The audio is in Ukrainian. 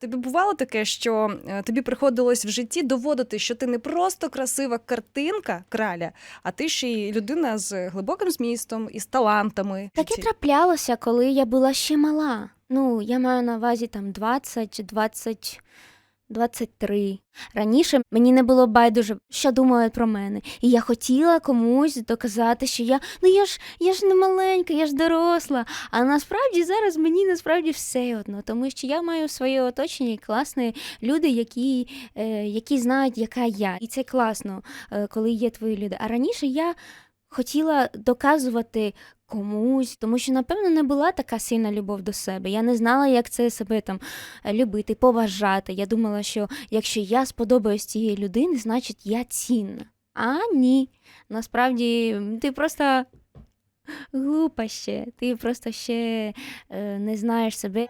Тобі бувало таке, що е, тобі приходилось в житті доводити, що ти не просто красива картинка краля, а ти ще й людина з глибоким змістом і з талантами. Таке траплялося, коли я була ще мала. Ну, я маю на увазі там 20, 20, 23. Раніше мені не було байдуже, що думають про мене. І я хотіла комусь доказати, що я ну я ж я ж не маленька, я ж доросла. А насправді зараз мені насправді все одно, тому що я маю своє оточення і класні люди, які, е, які знають, яка я. І це класно, е, коли є твої люди. А раніше я хотіла доказувати комусь, тому що, напевно, не була така сильна любов до себе. Я не знала, як це себе там е, любити, поважати. Я думала, що якщо я сподобаюсь цієї людини, значить я цінна. А ні. Насправді ти просто глупа ще, ти просто ще е, не знаєш себе.